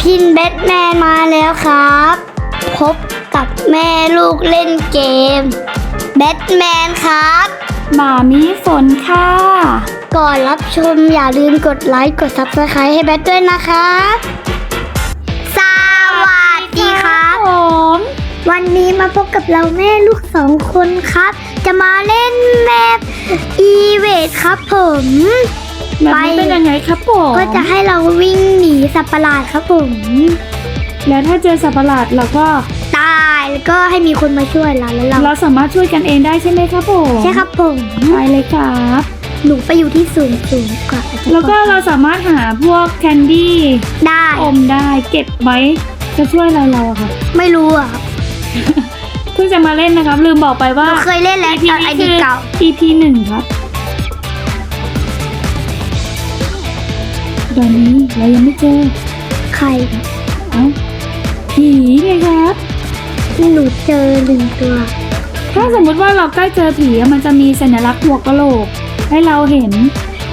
พินแบทแมนมาแล้วครับ พบกับแม่ลูกเล่นเกม แบทแมนครับหมามีฝนค่ะ ก่อนรับชมอย่าลืมกดไลค์ กด Subscribe ให้แบทด้วยนะคะ สวัสดีครับผม วันนี้มาพบกับเราแม่ลูกสองคนครับ จะมาเล่นแมปอีเวทครับผม แบบนี้เป็นยังไงครับผมก็จะให้เราวิ่งหนีสัตว์ประหลาดครับผมแล้วถ้าเจอสัตว์ประหลาดเราก็ตายแล้วก็ให้มีคนมาช่วยเราแล้วเราเราสามารถช่วยกันเองได้ใช่ไหมครับผมใช่ครับผมไปเลยครับหนูไปอยู่ที่สูงสูงกว่าอาจจะแล้วก็เราสามารถหาพวกแคนดี้ได้อมได้เก็บไว้จะช่วยอะไรเราอะครับไม่รู้อะเพิ่งจะมาเล่นนะครับ ลืมบอกไปหว่านูเคยเล่นแล้ว EP ตอนไอนี้ดีคือเก่า EP หนึ่งครับ ตอนนี้เรายังไม่เจอใครเอ้าผีไงครับหนูเจอหนึ่งตัว ถ้าสมมติว่าเราใกล้เจอผีอะมันจะมีสัญลักษณ์หัวกะโหลก ให้เราเห็น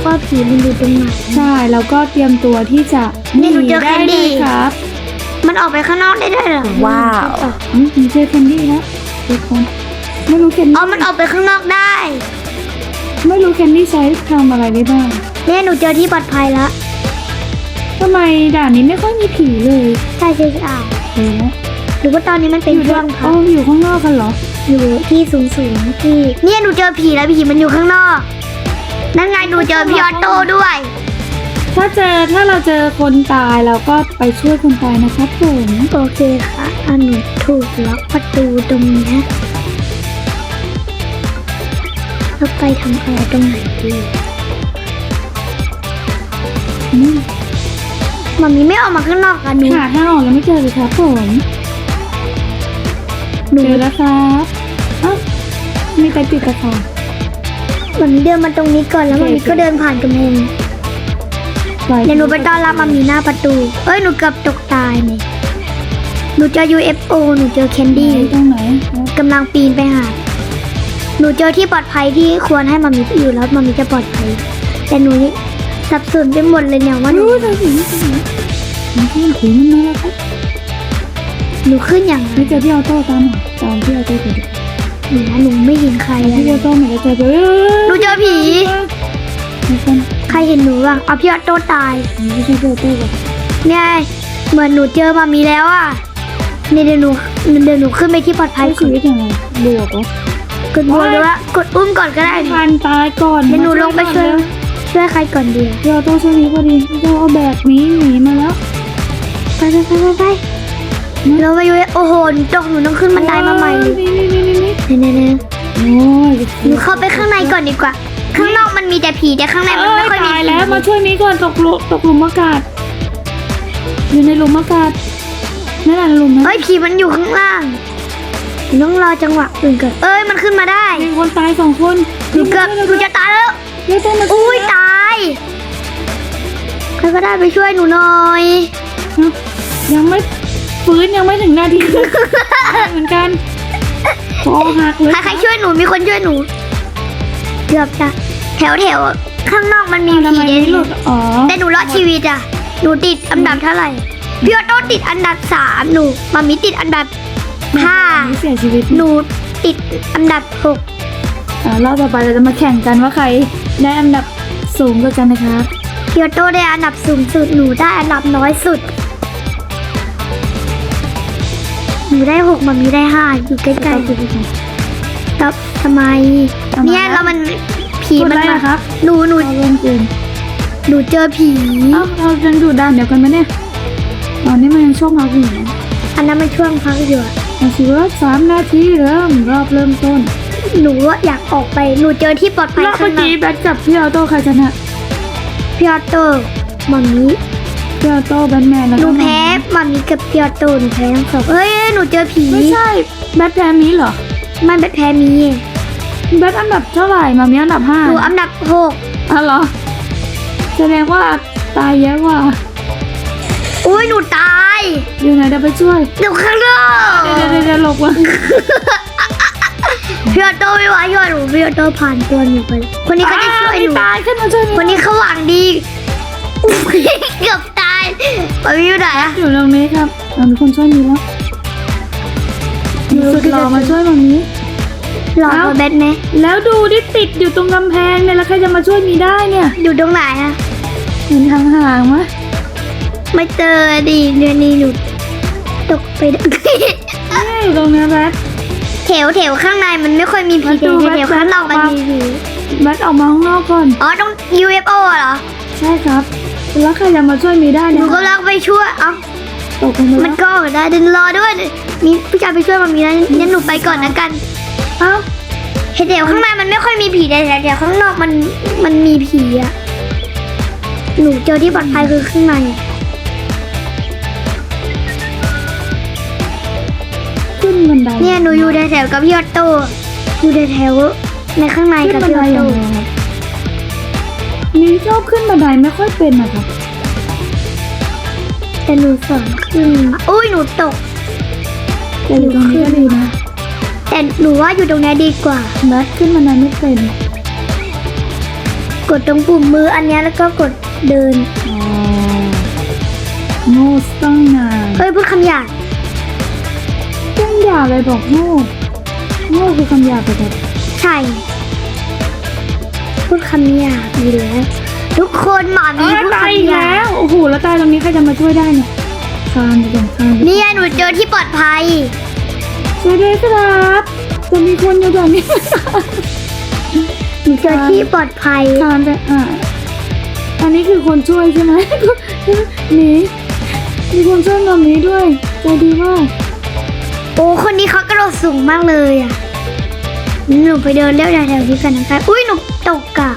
ว่าผีมันอยู่ตรงไหนใช่แล้วก็เตรียมตัวที่จะนี่หนูเจอได้แคนดี้ เลยครับ มันออกไปข้างนอกได้ด้วยเหรอว้าว อืมหนูเจอแคนดี้แล้วทุกคนไม่รู้แคนอ๋อ ดี้มันออกไปข้างนอกได้ ไม่รู้แคนดี้ใช้ทำอะไรได้บ้าง เนี่ยหนูเจอที่ปลอดภัยแล้ว ทำไมด่านนี้ไม่ค่อยมีผีเลยใช่ใช่ใช่เออหรือว่าตอนนี้มันเป็นอยู่ช่วงอ๋พัอกอยู่ข้างนอกกันเหรอ อยู่ที่สูงสูงๆที่เนี่ยหนูเจอผีแล้วผีมันอยู่ข้างนอก นั่นไงหนูเจอพี่ออโต้ด้วย ถ้าเจอถ้าเราเจอคนตายเราก็ไปช่วยคนตายนะครับผมโอเคค่ะอันหนูถูกล็อกประตูตรงเนี้ยแล้วไปทำอะไรตรงไหนดีอื มมันมีไม่ออกมาข้างนอกกันหนูหาทางออกยังไม่เจอเลยครับผมหนูเจอแล้วครับเอ้ามีแต่ติดกระถางมันมีเดินมาตรงนี้ก่อนแล้วโอมันเคมีก็เดินผ่านกำแพงเดี๋ยวหนูไปต้อนรับมันมีหน้าประตูเอ้ยหนูเกือบตกตายเนี่ยหนูเจอ UFO หนูเจอแคนไหนดี้ตรงไหนกำลังปีนไปหาหนูเจอที่ปลอดภัยที่ควรให้มามีอยู่แล้วมามีจะปลอดภัย แต่หนูนี่สับสนไปหมดเลยเนี่ยว่าหนู มันขึ้นผีมันมาแล้วครับหนูขึ้นอย่างไม่เจอพี่ออโต้ตามหน่อยตามพี่ออโต้ไปดิหนูนะหนูไม่เห็นใครแล้วพี่ออโต้เหมือนจะเจอผีหนูเจอผี ไม่ใช่ใครเห็นหนูบ้างเอาพี่ออโต้ตาย ไม่ใช่พี่ออโต้ก่อนเนี่ย เหมือนหนูเจอมามีแล้วอะนี่เดี๋ยวหนูเดี๋ยวหนูขึ้นไปที่ปลอดภัใช้ยชีวิตยังไงบวกเหรอ กดบัวหรือว่ากดอุ้มก่อนก็ได้พันตายก่อนเดี๋ยวหนูลงไปช่วยช่วยใครก่อนดีอะพี่ออโต้ช่วยนี้พอดีพี่ออโต้เอาแบบนี้หนีมาแล้ว ไปไปไปไปไปเราไปอยู่โอ้โหหนูตกหนูต้องขึ้นบันไดมาใหม่เลยนี่นี่นี่นี่นี่เนี่ยเนี่ยเนี่ยโอ้ยหนูเข้าไปข้างในก่อนดีกว่า ข้างนอกมันมีแต่ผีแต่ข้างในมันเอ้ไม่ยค่อยมีตายผีแล้วมาช่วยนี้ก่อนตกหลุมตกหลุมอากาศ อยู่ในหลุมอากาศนั่นแหละหลุมนะเฮ้ยผีมันอยู่ข้างล่างหนูต้องรอจังหวะอื่นก่อนเอ้ยมันขึ้นมาได้มีคนตายสองคนหนูเกือบหนูจะตายแล้วเดี๋ยวต้องมาอุ้ยตายใครก็ได้ไปช่วยหนูหน่อย ยังไม่ฟื้นยังไม่ถึงนาทีเหมือนกันคอหักเลยใครใครช่วยหนูมีคนช่วยหนูเกือบจะแถวแถวข้างนอกมันมีทำผีไมเด่ไม่หลุนดอ๋อแต่หนูรอดชีวิตอะหนูติดอันดับเท่าไหร่พี่ออโต้ติดอันดับสามหนูมามิติดอันดับห้าไม่เสียชีวิตหนูติดอันดับหกอ่ารอบต่อไปเราจะมาแข่งกันว่าใครได้อันดับสูงกว่ากันนะครับพี่ออโต้ได้อันดับสูงสุดหนูได้อันดับน้อยสุด นูได้หกมามีได้ห้าอยู่ใกล้ๆอยู่แต่ทำไมทำไม เนี่ยแล้วมันผีพูดมันได้มานะครับ หนูหนูเราเล่นเกมหนูเจอผีเอ้าเรายังอยู่ด้านเดียวกันไหมเนี่ยตอนนี้มันยังช่วงพักอยู่นะอันนั้นมันช่วงพักอยู่อะเอาสิว่าสามนาทีเริ่มรอบเริ่มต้น หนูอะอยากออกไป หนูเจอที่ปลอดภัยรอบข้าเมื่งอในกี้แบทกับพี่ออโต้ใครชนะพี่ออโต้มามี พี่ออโต้แบทแมนแล้วหก็นูแพ้มามีกับพี่ออโต้หนูแพ้ทั้งสองเฮ้ยหนูเจอผีไม่ใช่แบทแพ้มีเหรอมันเป็นแพ้มีแบทอันดับเท่าไหร่มามีอันดับห้าหนูอันดับหกอ๋อเหรอแสดงว่าตายเยอะกว่าอุ้ยหนูตายอยู่ไหนเดี๋ยวไปช่วยหนูข้างนอกเดี๋ยวเดี๋ยวเดี๋ยวหลบก่อนพี่ออโต้ไม่ไหวช่วยหนูพี่ออโต้ผ่านตัวหนูไปเลยคนนี้เขาจะช่วยหนูอ้าไม่ตายขึ้นมาช่วยหนูคนนี้เขาหวังดีอุ๊ยเกือบ ตายมามีอยู่ไหนอะอยู่ตรงนี้ครับเรามีคนช่วยมีแล้วมีสุดหล่อมาช่วยมามีหลอกเอ้ามาแบทไหมแล้วดูที่ติดอยู่ตรงกำแพงเนี่ยแล้วใครจะมาช่วยมีได้เนี่ยอยู่ตรงไหนอะเห็นห่างๆมะไม่เจอดิเดือนนี้หนูตกไปเนี่ยอยู่ตรงเนี้ยแบท แถวแถวข้างในมันไม่ค่อยมีผีมาดูแต่แถวแบทข้างนอกมันแบทมีผีแบทออกมาข้างนอกก่อน อ๋อต้อง UFO เหรอ ใช่ครับ แล้วใครจะมาช่วยมีได้หเนี่นูยก็ลังไปช่วยเอ้าตกลงไปมันแล้วก็ออกได้เดินรอด้วย มีผู้ชายไปช่วยมันมีนะงั้นหนูไปก่อนนะกัน เอ้าเห็นแถวข้างในมันไม่ค่อยมีผีแต่แถวข้างนอกมันมันมีผีอะหนูเจอที่ปลอดภัยคือข้างในอะขึ้นบันไดเนี่ยหนูอยู่แถวๆกับพี่ออโต้อยู่แถวๆในข้างในขึ้นกับบันพี่ไดออยัโต้งไง ครับมีชอบขึ้นบันไดไม่ค่อยเป็นอะครับแต่หนูสอนขึ้นมาอุ้ยหนูตก แต่อยู่ตรงนี้ก็ดีนะ แต่หนูว่าอยู่ตรงนี้ดีกว่าแบทขึ้นบันไดไม่เป็น กดตรงปุ่มมืออันเนี้ยแล้วก็กดเดินอ๋อโง่ต้องนานเฮ้ยพูดคำหยาบต้องหยาบเลยบอกโง่โง่คือคำหยาบไปแบบใช่ พูดคำหยาบดีแล้วทุกคนหมามีเอ้ยพูดตายอีคำกหยาแล้บว โอ้โห แล้วตายตรงนี้ใครจะมาช่วยได้เนี่ยคานไปตรงคานไปเนี่ยหนูเจอที่ปลอดภัย ช่วยด้วยครับจะมีคนอยู่แบบนี้ หนูเจอที่ปลอดภัยคานไปอะอันนี้คือคนช่วยใช่ไหม หนีมีคนช่วยแบบนี้ด้วยใจดีมากโอ้คนนี้เขากระโดดสูงมากเลยอะหนูไปเดินเล่นแถวๆนี้กันนะคะอุ้ยหนู ตกอะ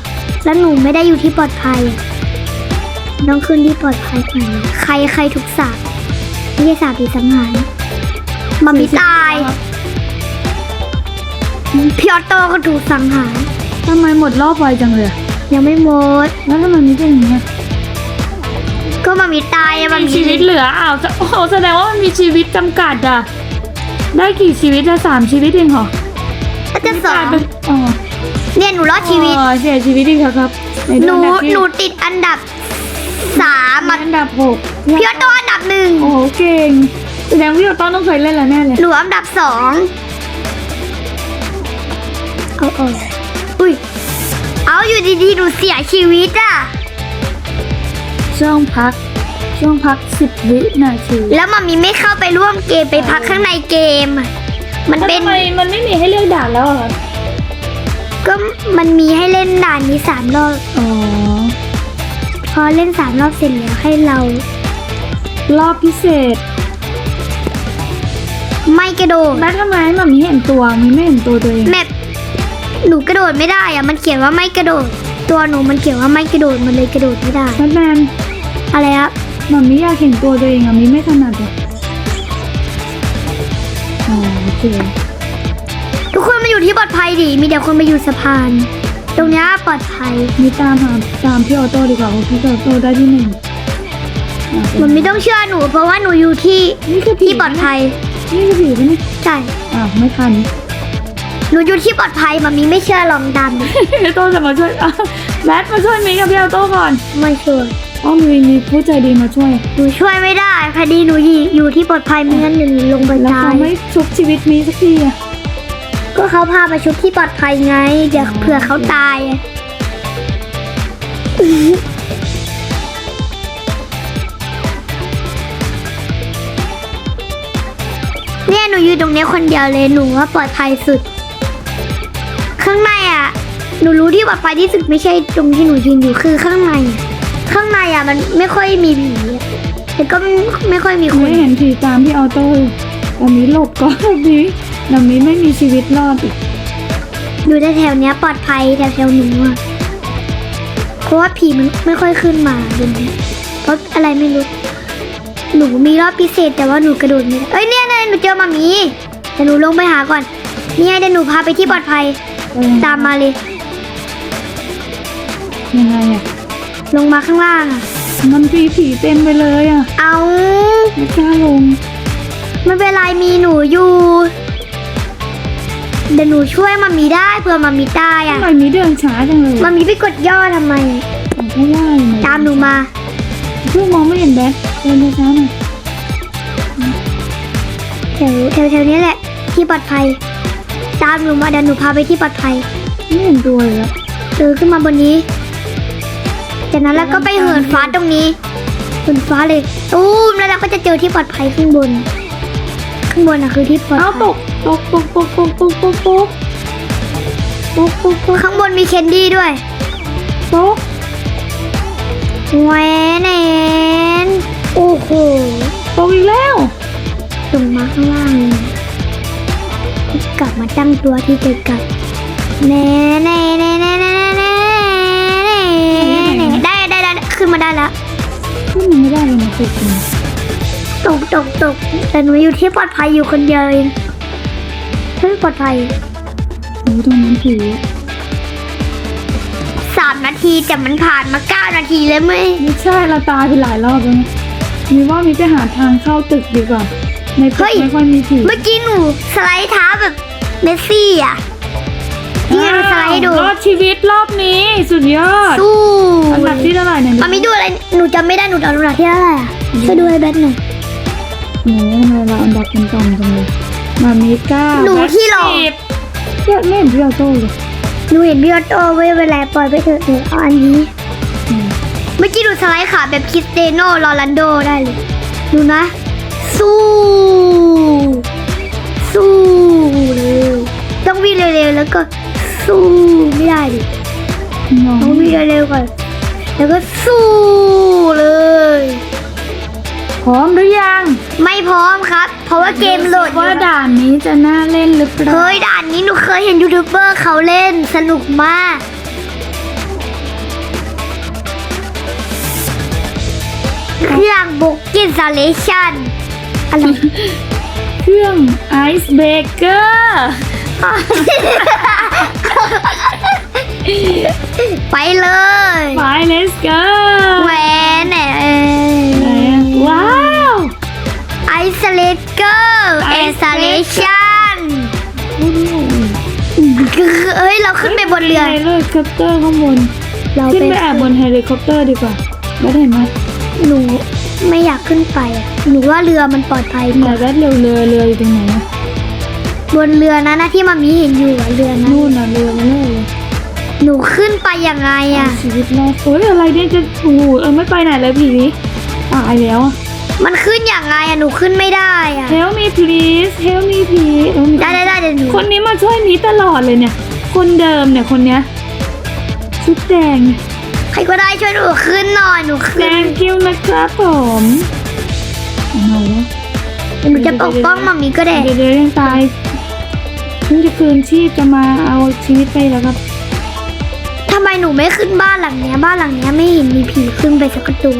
แล้วหนูไม่ได้อยู่ที่ปลอดภัยอะต้องขึ้นที่ปลอดภัยก่อนนะใครใครถูกสาบไม่ใช่สาบผีสังหารมามีตายพี่ออโต้ก็ถูกสังหารทำไมหมดรอบไวจังเลยอะยังไม่หมด แล้วทำไมมีเป็นอย่างนี้ยก็มามีตายอะมามีชีวิตเหลืออ้าวจะโอ้โหแสดงว่ามันมีชีวิตจำกัดอะได้กี่ชีวิตละสามชีวิตเองเหรอก็จะสองเป็นอ๋อ เนี่ยหนูรอดชีวิต อ๋อเสียชีวิตอีกแล้วครับไหนูอันดับที่หนูติดอันดับสามอัอะนดับหกพี่ออโต้อันดับหนึ่งโอ้โหเก่งแสดงว่าพี่โอต้นต้องเคยเล่นแล้วแน่เลยหนูอันดับสองเอาเอาอุ้ยเอาอยู่ดีๆหนูเสียชีวิตอะช่วงพัก ช่วงพักสิบวินาทีแล้วมันมีไม่เข้าไปร่วมเกมไปพักข้างในเกมอะมันเป็น ทำไมมันไม่มีให้เลือกด่านแล้วเหรอ ก็มันมีให้เล่นด่านนี้สามรอบ อ๋อ พอเล่นสามรอบเสร็จแล้วให้เรา รอบพิเศษ ไม่กระโดดแม่ทำไมให้มันมีเห็นตัวมีไม่เห็นตัวตัวเองแมปหนูกระโดดไม่ได้อะมันเขียนว่าไม่กระโดด ตัวหนูมันเขียนว่าไม่กระโดดมันเลยกระโดดไม่ได้ แบทแมนอะไรครับมันมีอยากเห็นตัวตัวเองอะมีไม่ถนัดเลยอ๋อโอเค ทุกคนมาอยู่ที่ปลอดภัยดิ มีแต่คนมาอยู่สะพาน ตรงเนี้ยปลอดภัยมีตามหาตามพี่ออโต้ดีกว่าเพราะพี่ออโต้ได้ที่หนึ่งอะเป็นมันไม่ต้องเชื่อหนู เพราะว่าหนูอยู่ที่นี่คือผีที่ปลอดภัย นี่คือผีปะเนี่ยใช่อ้าวไม่ทัน หนูอยู่ที่ปลอดภัยมันมีไม่เชื่อลองดันพี่โต้จะมาช่วยอะแบทมาช่วยมีกับพี่ออโต้ก่อนไม่ช่วยอ๋อมีมีผู้ใจดีมาช่วย หนูช่วยไม่ได้คดีหนูอยู่อยู่ที่ปลอดภัยไม่งั้นหนูลงไปแล้วตาเขาย ไม่ชุบชีวิตมีสักทีอะ ก็เขาพามาชุดที่ปลอดภัยไง เดี๋ยวเผื่อเขาตาย เนี่ยหนูอยู่ตรงนี้คนเดียวเลยหนูว่าปลอดภัยสุด ข้างในอะ หนูรู้ที่ปลอดภัยที่สุดไม่ใช่ตรงที่หนูยืนอยู่คือข้างใน ข้างในอะมันไม่ค่อยมีผีแต่ก็ไม่ค่อยมีคน ไม่เห็นผีตามพี่ออโต้แต่มีหลบก็ดี แต่มีไม่มีชีวิตรอดอีกอยู่แถวๆเนี้ยปลอดภัยแถวๆหนูอะเพราะว่าผีมันไม่ค่อยขึ้นมาเดี๋ยวนี้เพราะอะไรไม่รู้ หนูมีรอบพิเศษแต่ว่าหนูกระโดดไม่ได้เอ้ยเนี่ยเนี่ยหนูเจอมามีแต่หนูลงไปหาก่อน นี่ไงเดี๋ยวหนูพาไปที่ปลอดภัยเออตามมาเลย ยังไงอะ ลงมาข้างล่างอะมันผีผีเต็มไปเลยอะเอาไม่กล้าลง ไม่เป็นไรมีหนูอยู่ เดี๋ยวหนูช่วยมามีได้เผื่อมามีตายทำอะไมมีเดินช้าจังเลยมามีไปกดย่อทำไมผมก็ว่าอยู่นะตามหนูมาทพิ่งมองไม่เห็นแบทเดินช้าๆหน่อยแถวแถวแถวนี้แหละ ที่ปลอดภัย ตามหนูมาเดี๋ยวหนูพาไปที่ปลอดภัยไม่เห็นตัวเลยอะเออขึ้นมาบนนี้ จากนั้นแล้วก็ไปเหินฟ้าตรงนี้เหินฟ้าเลยตูมแล้วเราก็จะเจอที่ปลอดภัยข้างบน ข้างบนอะคือที่ปลอดเอ้าตภัยก ตกตกตกตกตกตกตกตกตกตกข้างบนมีเคนดี้ด้วยตกแหวนแหนโอ้โหตกอีกแล้วลงมาข้างล่างกลับมาตั้งตัวที่เกิดกับแน่แน่แน่แน่แน่แน่แน่ได้ได้ได้ขึ้นมาได้แล้วขึ้นมาไม่ได้เลยนะตกเลยตกตกตกแต่หนูอยู่ที่ปลอดภัยอยู่คนเดียวเอง เฮ้ยปลอดภัยโอ้ตรงนั้นผีสามนาทีแต่มันผ่านมาเก้านาทีแล้วไหมไม่ใช่เราตายไปหลายรอบแล้วนะมีว่ามีไปหาทางเข้าตึกดีกว่า ในตึกไม่ค่อยมีผีเมื่อกี้หนูสไลด์เท้าแบบเมสซี่อะที่หนูสไลด์ให้ดูรอดชีวิตรอบนี้ สุดยอดสู้อันดับที่เท่าไหร่เนี่ยมามีดูอะไรหนูจำไม่ได้หนูเอาอันดับที่เท่าไหร่อะช่วยดูให้แบทหน่อยโอ้โหทำไมเราอันดับเป็นกล่องจังเลย มามีเก้าหนูที่หลอกแบทสิบเยอะเล่นพี่ออโต้เลยหนูเห็นพี่ออโต้ไว้เวลาปล่อยไปเถอะหนูเอาอันนี้ อืมเมื่อกี้ดูสไลด์ขาแบบคริสเตยโนโรลันโดได้เลยดูนะ สู้ สู้เลยต้องวิ่งเร็วๆแล้วก็สู้ไม่ได้ดิน้องต้องวิ่งเร็วๆก่อนแล้วก็สู้เลยพ ร้อมหรือยัง ไม่พร้อมครับ เพราะว่าเกมโหลดอยู่ว่าด่านนี้จะน่าเล่นหรือเปล่าเฮ้ยด่านนี้หนูเคยเห็นยูทูบเบอร์เขาเล่นสนุกมาก เครื่องบุกกินซาเลชันอะไรเครื่องไอซ์เบเกอร์ไปเลย ไป let's go แหวนแหน เลเกอร์เอซาเลชันเฮ้ย เราขึ้นไปบนเรือ เฮลิคอปเตอร์ข้างบน เราขึ้นไปไปแอบบนเฮลิคอปเตอร์ดีกว่าแล้วเห็นไหมหนูไม่อยากขึ้นไปอะหนูว่าเรือมันปลอดภัยกแต่ว่าแบทเรือเรือเรืออยู่ตรงไหนอะบนเรือนะนะที่มามีเห็นอยู่อะเรือนะนู่นน่ะเรือมาเลยหนูขึ้นไปยังไงอะชีวิตรอดโอ้ยอะไรเนี่ยจะโอ้โหเออไม่ไปไหนเลยผีตายแล้วอะ มันขึ้นยังไงอะหนูขึ้นไม่ได้อะ help me please help me please เออมีได้ได้ได้เดี๋ยวหนูคนนี้มาช่วยมีตลอดเลยเนี่ย คนเดิมเนี่ยคนเนี้ยชุดแดงใครก็ได้ช่วยหนูขึ้นหน่อยหนูขึ้น thank you นะครับผมเอาวะหนูจะปกป้องมามีก็ได้ เดี๋ยวเดี๋ยวยังตายเพิ่งจะคืนชีพจะมาเอาชีวิตไปแล้วครับ ทำไมหนูไม่ขึ้นบ้านหลังเนี้ย บ้านหลังเนี้ยไม่เห็นมีผีขึ้นไปสักตัว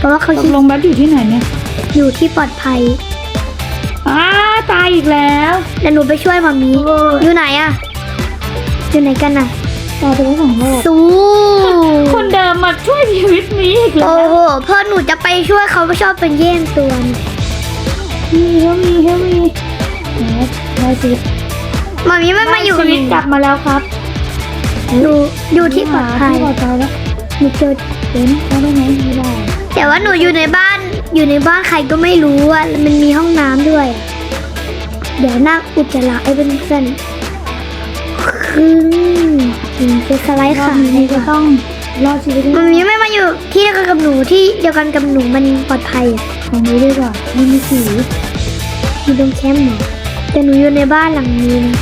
เพราะว่าเขาตคิกดลงแบทอยู่ที่ไหนเนี่ย อยู่ที่ปลอดภัยอ้าตายอีกแล้วเดี๋ยวหนูไปช่วยมามีอยู่ไหนอะอยู่ไหนกันอะตายไปแล้วสองรอบสู้คนเดิมมาช่วยชีวิตมีอีกแล้โอ้วโหพอหนูจะไปช่วยเขาชอบเป็นแย่งตัวนี่มีเฮลมีเฮลมีได้ชีวิตมามีไม่มาอยู่ชีวิตกลับมาแล้วครับหนูอยู่ที่ปลอดภัยที่ปลอดภัยแล้วหนูเจอเป็นเขาได้ไหมไม่ได้ แต่ว่าหนูอยู่ในบ้าน อยู่ในบ้านใครก็ไม่รู้อะมันมีห้องน้ำด้วยอะเดี๋ยวนั่งอุจจาระให้เพื่อนๆคือหนูจะสไลด์รอบขานี้จะต้องรอดชีวิตมันมีไม่มาอยู่ที่เดียวกันกับหนูที่เดียวกันกับหนูมันปลอดภัยอะของนี้ดีกว่าไม่มีสีอยู่ตรงแคมป์เหรอแต่หนูอยู่ในบ้านหลังนี้นะ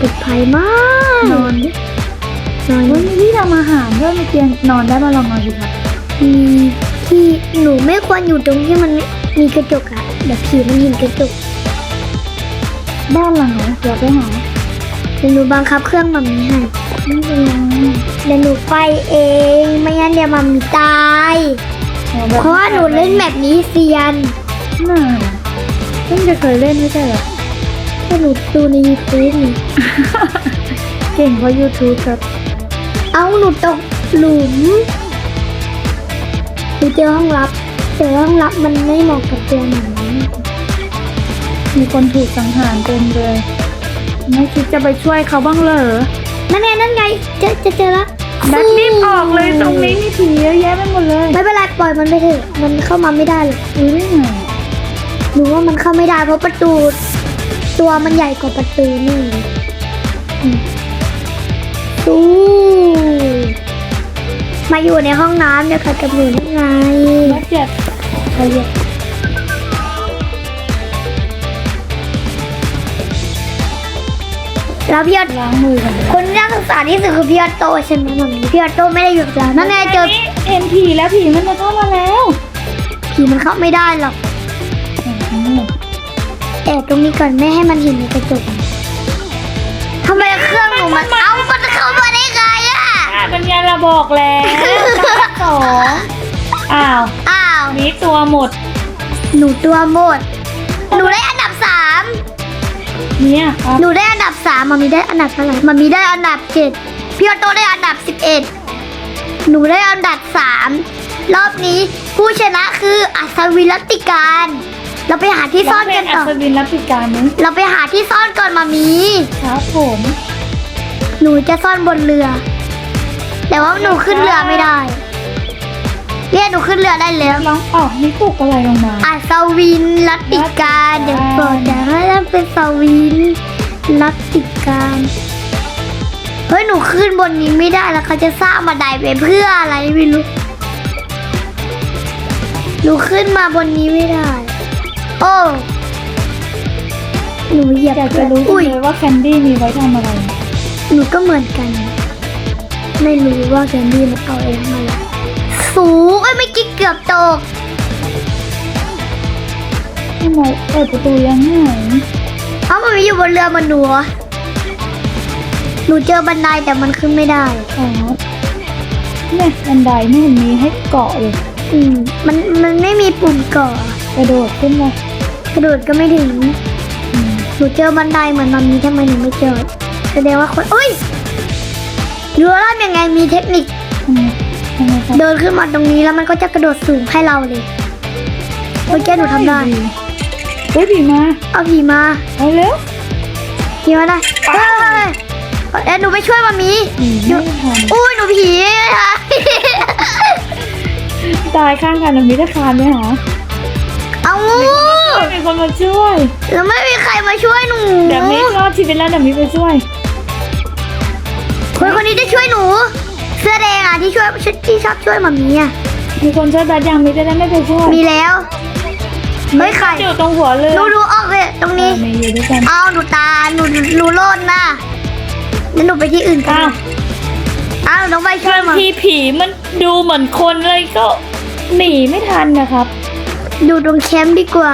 ปลอดภัยมากนอนดินอนเฮ้ยมีที่ทำอาหารด้วยมีเตียงนอนได้มาลองนอนดูครับมี ที่หนูไม่ควรอยู่ตรงที่มันมีกระจกอะเดี๋ยวผีมันเห็นกระจก บ้านหลังไหนเดี๋ยวไปหาเดี๋ยวหนูบังคับเครื่องมัมมี่ให้ไม่เป็นไรเดี๋ยวหนูไปเอง ไม่งั้นเดี๋ยวมัมมี่ตาย เพราะว่าหนูเล่นแบบนี้เซียนน่าเพิ่งจะเคยเล่นไม่ใช่เหรอถ้าหนูดูในยูทูบนี่เก่งเพราะ YouTube ครับ เอาหนูตกหลุม หนูเจอห้องลับแต่ว่าห้องลับมันไม่เหมาะกับตัวหนูมีคนถูกสังหารเต็มเลย ไม่คิดจะไปช่วยเขาบ้างเหรอ นั่นไงนั่นไงเจอจะเจอละแบทรีบออกเลยตรงนี้มีผีเยอะแยะไปหมดเลย ไม่เป็นไรปล่อยมันไปเถอะ มันเข้ามาไม่ได้หรอกรู้ได้ไงหนูว่ามันเข้าไม่ได้เพราะประตู ตัวมันใหญ่กว่าประตูนี่อืมตู้ มาอยู่ในห้องน้ำเดี๋ยวค่ะกับหนูได้ไงมาเจ็บใครเรียกแล้วพี่ออล้างมือกันคนที่น่าสงสารที่สุดคือพี่ออโต้ใช่ไหมมัมมี่พี่ออโต้ไม่ได้อยู่กับเรานั่นไงเจอเห็นผีแล้วผีมันจะเข้ามาแล้ว ผีมันเข้าไม่ได้หรอกแอบตรงนี้ก่อนไม่ให้มันเห็นในกระจก เป็นไงเราบอกแล้วการสองอ้าวอ้าว นี้ตัวหมด หนูตัวหมด หนูได้อันดับสามเนี่ยครับหนูได้อันดับสามมามีได้อันดับเท่าไหร่มามีได้อันดับเจ็ดพี่ออโต้ได้อันดับสิบเอ็ดหนูได้อันดับสามรอบนี้ผู้ชนะคืออัศวินรัตติการ เราไปหาที่ซ่อนกันอัต่อศวินรับผิดการนี้เราไปหาที่ซ่อนก่อนมามี ครับผม หนูจะซ่อนบนเรือ แต่ว่าหนูขึ้นเรือไม่ได้เรียกหนูขึ้นเรือได้แล้วร้องออกนี่ตกอะไรลงมาอัศวินรัตติการเดี๋ยวก่อนเดี๋ยวให้เราเป็นสวินรัตติการเฮ้ยหนูขึ้นบนนี้ไม่ได้แล้วเขาจะสร้างบันไดไปเพื่ออะไรไม่รู้หนูขึ้นมาบนนี้ไม่ได้ โอ้หนูเหยียบอยากจะรู้จังอุ้ยเลยว่าแคนดี้มีไว้ทำอะไร หนูก็เหมือนกัน ไม่รู้ว่าแคนดี้มันเอาเองมาละสูงเอ้ยไม่กิ๊กเกือบตกทำไมเปิดประตูยังไงเอ้ามันไม่อยู่บนเรือมันหนูเหรอหนูเจอบันไดแต่มันขึ้นไม่ได้ อ๋อเนี่ยบันไดไม่เห็นมีให้เกาะเลย อืมมันมันไม่มีปุ่มเกาะกระโดดขึ้นมากระโดดก็ไม่ถึงอืมหนูเจอบันไดเหมือนมันมีทำไมหนูไม่เจอ แสดงว่าคนอุ้ย เรือล่ามยังไงมีเทคนิคทำไมทำไมครับเดินขึ้นมาตรงนี้แล้วมันก็จะกระโดดสูงให้เราเลยเมื่อกี้หนูทำได้เฮ้ยผีมา เอาผีมา เอาเร็วผีมาได้เฮ้ยเอ้ยหนูไปช่วยมามีผีไม่ทันอุ้ยหนูผีอะตายข้างกันแล้วมีตะคานไหมหะเอามีคนมาช่วย แล้วไม่มีใครมาช่วยหนูเดี๋ยวมิรอดชีวิตแล้วเดี๋ยวมิไปช่วย คนคนนี้จะช่วยหนู เสื้อแดงอะที่ช่วยที่ชอบช่วยมามีอะมีคนช่วยแบทยังมิจะได้ไม่ไปช่วยมีแล้วเฮ้ยใครอยู่ตรงหัวเรือหนูดูออกเลยตรงนี้มีอยู่ด้วยกันเอาหนูตาหนูหนูโลดนะแล้วหนูไปที่อื่นกันอ้าวอ้าวหนูต้องไปช่วยบางมาทีผีมันดูเหมือนคนเลยก็หนีไม่ทันนะครับ ดูตรงแคมป์ดีกว่า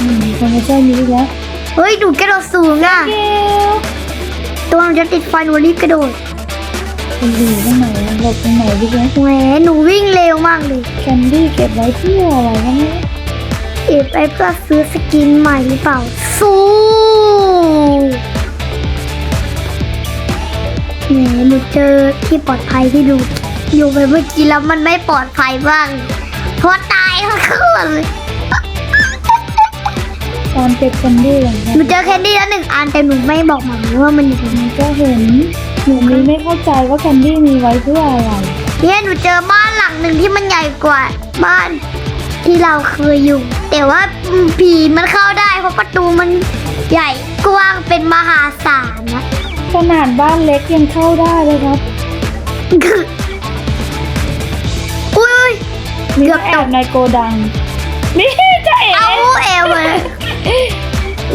อืมมีคนมาช่วยมิอีกแล้วเฮ้ยหนูกระโดดสูงอะเกลตัวมันจะติดไฟหนูรีบกระโดด มันอยู่ตรงไหนหลบตรงไหนดีแกแหมหนูวิ่งเร็วมากเลย แคนดี้เก็บไว้เพื่ออะไรก็ไม่รู้เก็บไปเพื่อซื้อสกินใหม่หรือเปล่า สู้แหมหนูเจอที่ปลอดภัยที่ดู อยู่ไปเมื่อกี้แล้วมันไม่ปลอดภัยบ้างเพราะตายทั้งคืนเลยตอนเก็บแคนดี้อย่างหเงี้ยนูเจอแคนดี้แล้วหนึ่งอันแต่หนูไม่บอกหมามีว่ามันอยู่ตรงนี้มันก็เห็น หนูมีไม่เข้าใจว่าแคนดี้มีไว้เพื่ออะไรเนี่ยหนูเจอบ้านหลังหนึ่งที่มันใหญ่กว่าบ้านที่เราเคยอยู่ แต่ว่าผีมันเข้าได้เพราะประตูมันใหญ่กว้างเป็นมหาศาลนะขนาดบ้านเล็กยังเข้าได้เลยครับ อุ้ยมีเกือบแอตบกในโกดัง นี่จะเอ๋เอาเอวเลย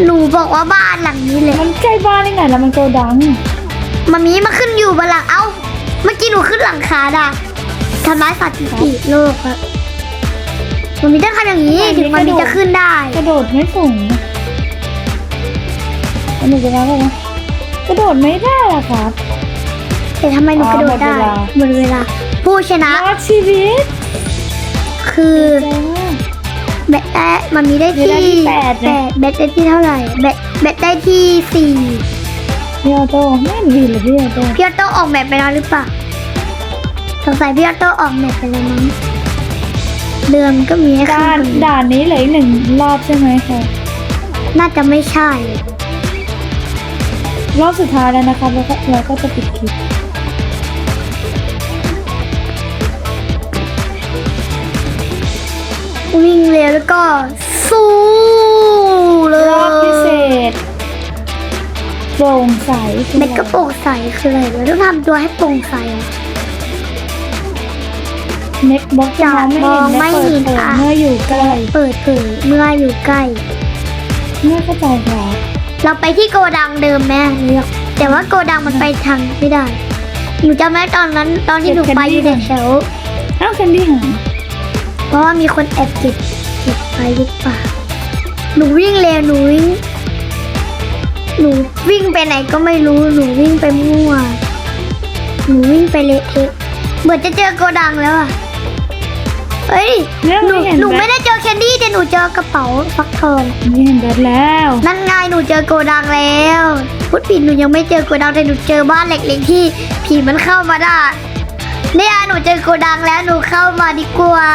หนูบอกว่าบ้านหลังนี้เลย มันใกล้บ้านได้ไงแล้วมันโกดัง มามีมาขึ้นอยู่บนหลังเอ้า เมื่อกี้หนูขึ้นหลังคาได้ทำร้ายสัตว์ปีกโลกครับมันมีต้องทำอย่างนี้ถึงมันมีจะขึ้นได้ กระโดดไม่สูงอันนี้จะรับอะไรนะกระโดดไม่ได้อะครับ แต่ทำไมหนูกระโดดได้อ๋อหมดเวลา ผู้ชนะรอดชีวิต คือใจมากแบตได้มันมีได้ที่มีได้ที่แปดแปนะดแบตได้ที่เท่าไหร่แบตแบตได้ที่สี่ พี่ออโต้ไม่นดีเลยพี่ออโต้พี่ออโต้ออกแบบไปแล้วหรือเปล่าสงสัยพี่ออโต้ออกแบบไปแล้วมั้งเดิมก็มีกห้ดานด่านนี้เหลืออีกหนึ่งรอบใช่ไหมคะน่าจะไม่ใช่ รอบสุดท้ายแล้วนะคะแล้วก็แล้วก็จะปิดคลิปวิ่งเร็วแล้วก็สู้ โปร่งใสคือเม็ดก็โปร่งใสคืออะไรเราต้องทำตัวให้โปร่งใสอะ เม็ดบล็อกจะมองไม่เห็นและเปิดเผยเมื่ออยู่ใกล้เปิดเผยเมื่ออยู่ใกล้ เมื่อเข้าใจครับเราไปที่โกดังเดิมแม่เลือกแต่ว่าโกดังมันไปทางไม่ได้หนูจำได้ตอนนั้นตอนที่หนูไปอยู่แถวเอ้าแคนดี้หายเพราะว่ามีคนแอบเก็บเก็บไปหรือเปล่าหนูวิ่งเร็วหนูวิ่ง หนูวิ่งไปไหนก็ไม่รู้ หนูวิ่งไปมั่ว หนูวิ่งไปเละเทะเหมือนจะเจอโกดังแล้วอะเฮ้ยแล้วหนูไม่เห็นหนูแบไม่ทได้เจอแคนดี้แต่หนูเจอกระเป๋าฟักทองไม่เห็นแบทแล้ว นั่นไงหนูเจอโกดังแล้วพูดผิดหนูยังไม่เจอโกดังแต่หนูเจอบ้านเล็กๆที่ผีมันเข้ามาได้ เนี่ยหนูเจอโกดังแล้วหนูเข้ามาดีกว่า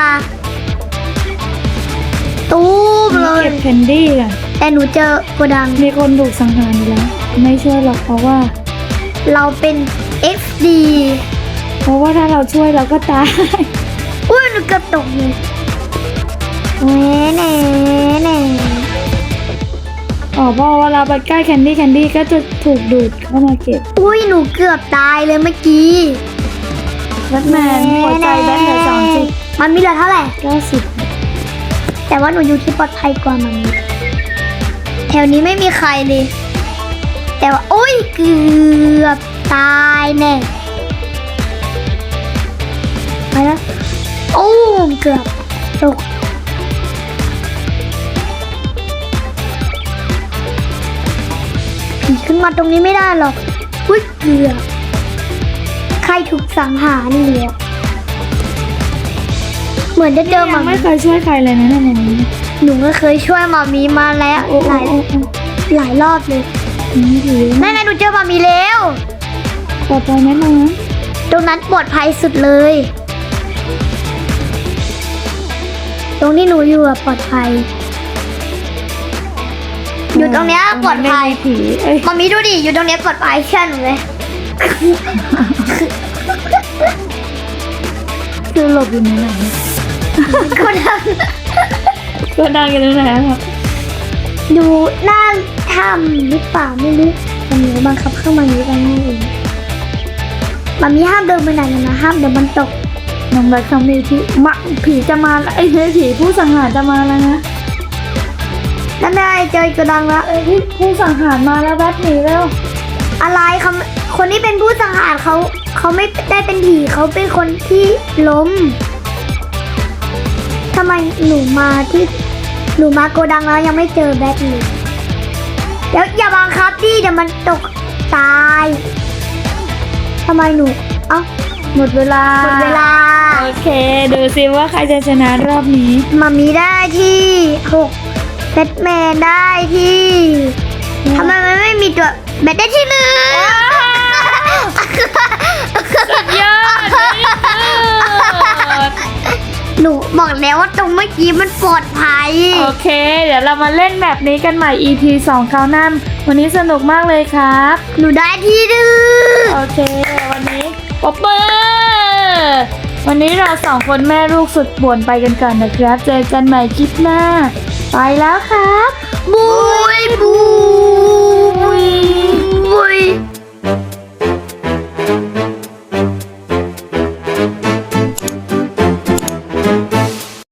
ตูมเลยเก็บแคนดี้กัน แต่หนูเจอโกดัง มีคนถูกสังหารอยู่แล้ว ไม่ช่วยหรอกเพราะว่า เราเป็น XD เพราะว่าถ้าเราช่วยเราก็ตายอุ้ยหนูเกือบตกเลยแหน่แหน่แหน่อ๋อเพราะว่าเราไปใกล้แคนดี้แคนดี้ก็จะถูกดูดเข้ามาเก็บ อุ้ยหนูเกือบตายเลยเมื่อกี้แบทแมนหัวใจแบทเหลือสองสิบมันมีเหลือเท่าไหร่เก้าสิบแต่ว่าหนูอยู่ที่ปลอดภัยกว่ามัน แถวนี้ไม่มีใครเลย แต่ว่าอุ้ยเกือบตายแน่ไปแล้วโอ้มเกือบตกผีขึ้นมาตรงนี้ไม่ได้หรอกอุ้ยเกือบใครถูกสังหารนี่เลยอเหมือนจะเจอหยัมางไม่เคยช่วยใครเลยนะในวันนี้ หนูก็เคยช่วยหมามีมาแล้วโอ้หโอ้ลายโอ้โอ้หลายรอบเลยนี่ถือนั่นไงหนูเจอหมามีแล้วปลอดภัยไหมตรงนั้นตรงนั้นปลอดภัยสุดเลย ตรงที่หนูอยู่อะปลอดภัย อยู่ตรงเนี้ยปลอดภัยไม่มีผีเอ้ยหมามีดูดิอยู่ตรงเนี้ยปลอดภัยเชื่อหนูเลยคือหลบอยู่ในไหนคนท ก็ดังอยู่ในไหนครับำดูหน้าถ้ำหรือเปล่าไม่รู้มันหนูบังคับเข้ามานี้ไปนี่เองหมามีห้ามเดินไปไหนเลยนะห้ามเดี๋ยวมันตกน้องแบทคำนี้ที่มาผีจะมาแล้วไอ้ยเฮ้ยผีผู้สังหารจะมาแล้วนะนั่นได้เจอกระดังละเอ้ยผู้ผู้สังหารมาแล้วแบทหนีแล้ว อะไรเขาคนที่เป็นผู้สังหารเขาเขาไม่ได้เป็นผีเขาเป็นคนที่ล้มทำไมหนูมาที่ หนูมาโกดังแล้วยังไม่เจอแบทเลยเดี๋ยวอย่าบังคับดิเดี๋ยวมันตกตายทำไมหนู เอ้าหมดเวลาหมดเวลา โอเค ดูซิว่าใครจะชนะรอบนี้มามีได้ที่หกแบทแมนได้ที่ทำไมมันไม่มีตัวแบทได้ที่หนึ่งยอด หนูบอกแล้วว่าตรงเมื่อกี้มันปลอดภัย โอเค เดี๋ยวเรามาเล่นแบบนี้กันใหม่ EP 2คราวหน้าวันนี้สนุกมากเลยครับ หนูได้ที่หนึ่งโอเค วันนี้ปอปเปอร์วันนี้เราสองคนแม่ลูกสุดป่วนไปกันก่อนนะครับ เจอกันใหม่คลิปหน้า ไปแล้วครับบุยบุยบุย